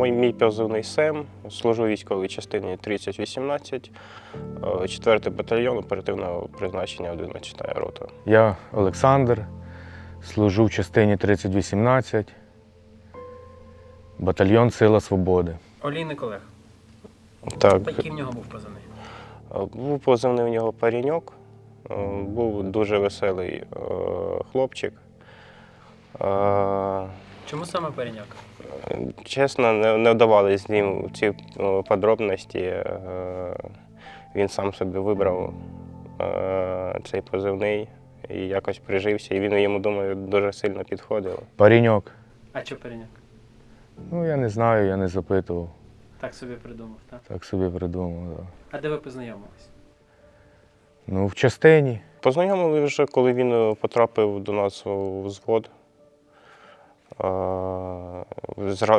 Мій, мій позивний СЕМ, служу військовій частині 3018, 4 батальйон оперативного призначення 11 рота. Я Олександр, служу в частині 3018, батальйон Сила Свободи. Олійник Олег. Так, Який в нього був позивний? е, був позивний у нього паріньок, е, був дуже веселий е, хлопчик. Е, Чому саме переняк? Чесно, не, не вдавалися з ним ці подробності. Е, Він сам собі вибрав е, цей позивний і якось прижився. І він йому, думаю, дуже сильно підходив. Паріньок. А чого переняк? Ну, я не знаю, я не запитував. Так собі придумав, так? Так собі придумав. Да. А де ви познайомились? Ну, в частині. Познайомили вже, коли він е, потрапив до нас у взвод.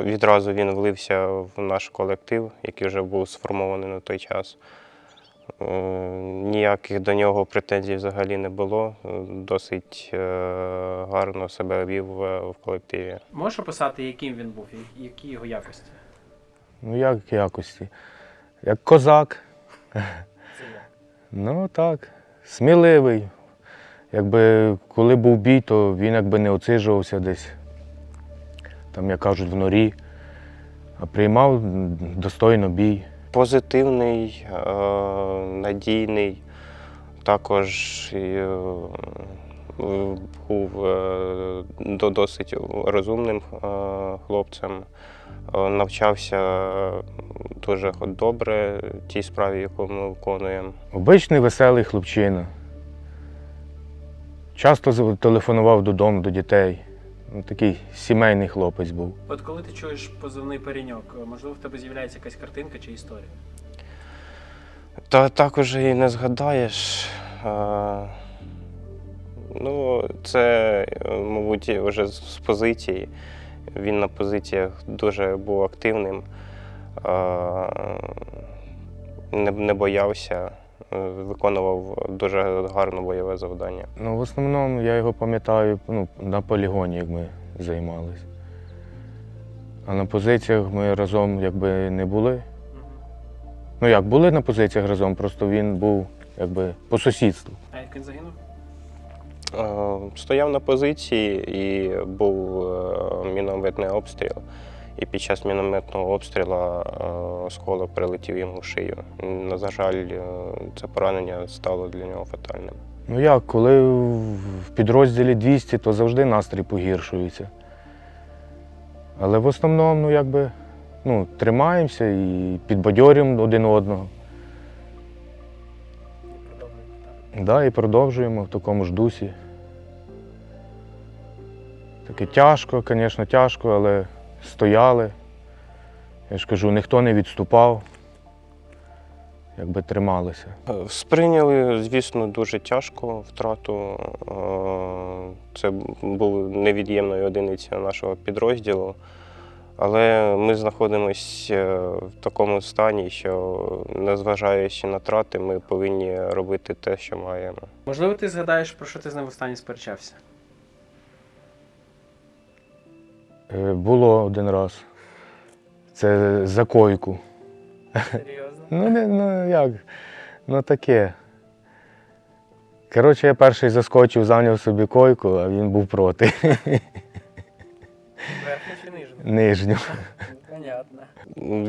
Відразу він влився в наш колектив, який вже був сформований на той час. Е, Ніяких до нього претензій взагалі не було. Досить е, гарно себе вів е, в колективі. Можеш описати, яким він був, які його якості? Ну, як якості? Як козак. Ну так, сміливий. Якби коли був бій, то він якби не оцижувався десь, там, як кажуть, в норі, а приймав достойно бій. Позитивний, е, надійний, також е, був е, досить розумним хлопцем. Навчався дуже добре тій справі, яку ми виконуємо. Обичний веселий хлопчина. Часто телефонував додому до дітей. Ну, такий сімейний хлопець був. От коли ти чуєш позивний переньок, можливо, в тебе з'являється якась картинка чи історія? Та також і не згадаєш. Е, Ну, це, мабуть, вже з позиції. Він на позиціях дуже був активним, е, не, не боявся, виконував дуже гарне бойове завдання. Ну, в основному я його пам'ятаю ну, на полігоні, як ми займалися. А на позиціях ми разом якби не були. Ну як, були на позиціях разом, просто він був якби по сусідству. А як він загинув? Е, Стояв на позиції і був е, мінометний обстріл. І під час мінометного обстрілу е, осколок прилетів йому в шию. На жаль, е, це поранення стало для нього фатальним. Ну як, коли в підрозділі 200, то завжди настрій погіршується. Але в основному, ну якби, ну, тримаємося і підбадьорюємо один одного. Да, і продовжуємо в такому ж дусі. Таке тяжко, звісно, тяжко, але стояли. Я ж кажу, ніхто не відступав, якби трималися. Е, Сприйняли, звісно, дуже тяжко втрату. Е, Це був невід'ємною одиницею нашого підрозділу. Але ми знаходимося в такому стані, що, незважаючи на втрати, ми повинні робити те, що маємо. Можливо, ти згадаєш, про що ти з ним останнє сперечався? Було один раз. Це за койку. Серйозно? Ну, не, ну як, ну таке. Коротше, я перший заскочив, зайняв собі койку, а він був проти Верхню чи нижню? нижню. Понятно.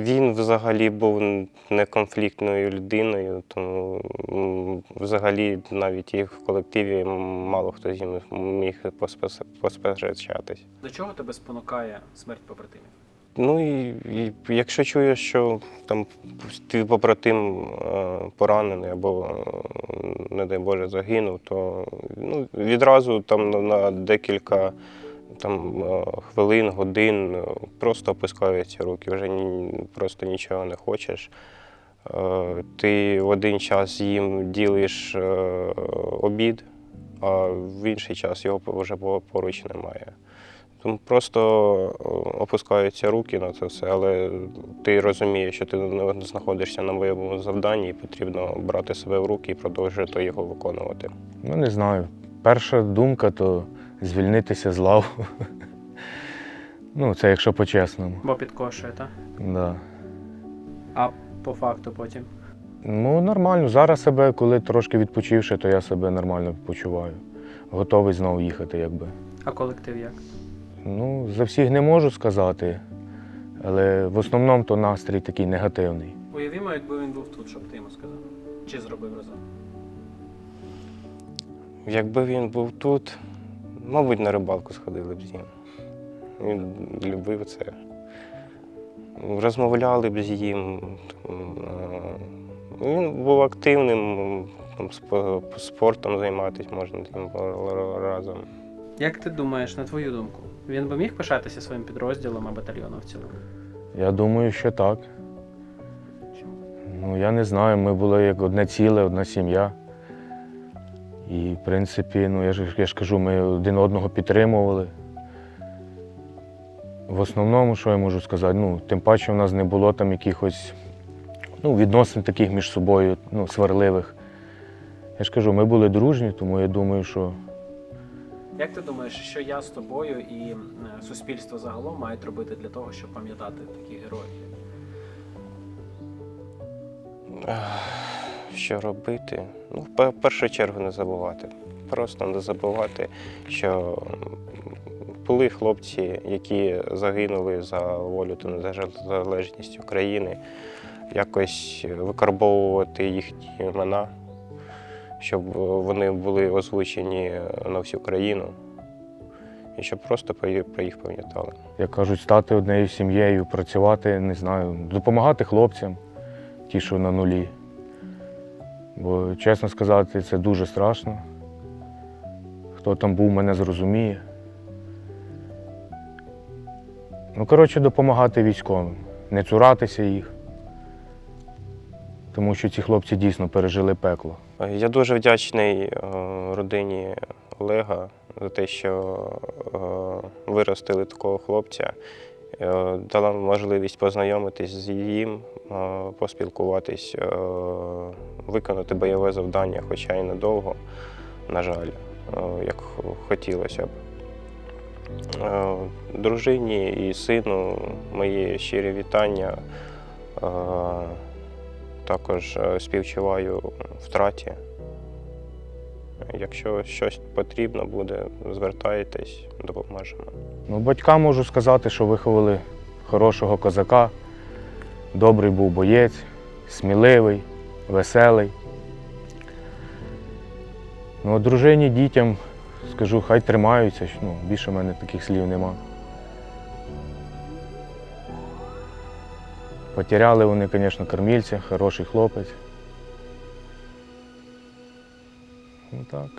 Він взагалі був неконфліктною людиною, тому взагалі навіть і в колективі мало хто з ним міг посперечатись. До чого тебе спонукає смерть побратимів? Ну і, і якщо чуєш, що там твій побратим е, поранений або, е, не дай Боже, загинув, то ну, відразу там на, декілька там, е, хвилин, годин просто опускаються руки, вже ні, просто нічого не хочеш. Е, Ти в один час їм ділиш е, обід, а в інший час його вже поруч немає. Тому просто е, опускаються руки на це все, але ти розумієш, що ти знаходишся на бойовому завданні і потрібно брати себе в руки і продовжувати його виконувати. Ну, не знаю. Перша думка то звільнитися з лав. Ну, це якщо по-чесному. Бо підкошує, так? Да. А по факту потім. Ну, нормально. Зараз себе, коли трошки відпочивши, то я себе нормально почуваю. Готовий знову їхати, якби. А колектив як? Ну, за всіх не можу сказати, але в основному то настрій такий негативний. Уявімо, якби він був тут, що б ти йому сказав? Чи зробив разом? Якби він був тут, мабуть, на рибалку сходили б з ним. Він любив це. Розмовляли б з ним. Він був активним, там, спортом займатися можна було разом. Як ти думаєш, на твою думку, він би міг пишатися своїм підрозділом, а батальйоном в цілому? Я думаю, що так. Чому? Ну, я не знаю, ми були як одне ціле, одна сім'я. І, в принципі, ну, я ж, я ж кажу, ми один одного підтримували. В основному, що я можу сказати, ну, тим паче у нас не було там якихось ну, відносин таких між собою, ну, сварливих. Я ж кажу, ми були дружні, тому я думаю, що Як ти думаєш, що я з тобою і е, суспільство загалом мають робити для того, щоб пам'ятати таких героїв? Що робити? Ну, в першу чергу не забувати. Просто не забувати, що були хлопці, які загинули за волю та незалежність України, якось викарбовувати їхні імена, щоб вони були озвучені на всю країну, і щоб просто про їх- пам'ятали. як кажуть, стати однією сім'єю, працювати, не знаю, допомагати хлопцям, ті, що на нулі. Бо, чесно сказати, це дуже страшно. Хто там був, мене зрозуміє. Ну, коротше, допомагати військовим, не цуратися їх. Тому що ці хлопці дійсно пережили пекло. Я дуже вдячний е, родині Олега за те, що е, виростили такого хлопця, е, дала можливість познайомитись з їм, поспілкуватись, виконати бойове завдання, хоча й недовго, на жаль, як хотілося б. Е, Дружині і сину мої щирі вітання. Е, також е, співчуваю втраті. Якщо щось потрібно буде, звертайтесь, допоможемо. Ну, батькам можу сказати, що виховали хорошого козака, добрий був боєць, сміливий, веселий. Ну, дружині, дітям скажу, хай тримаються. Ну, більше в мене таких слів нема. Потеряли вони, звісно, кормільця, хороший хлопець. Ну так.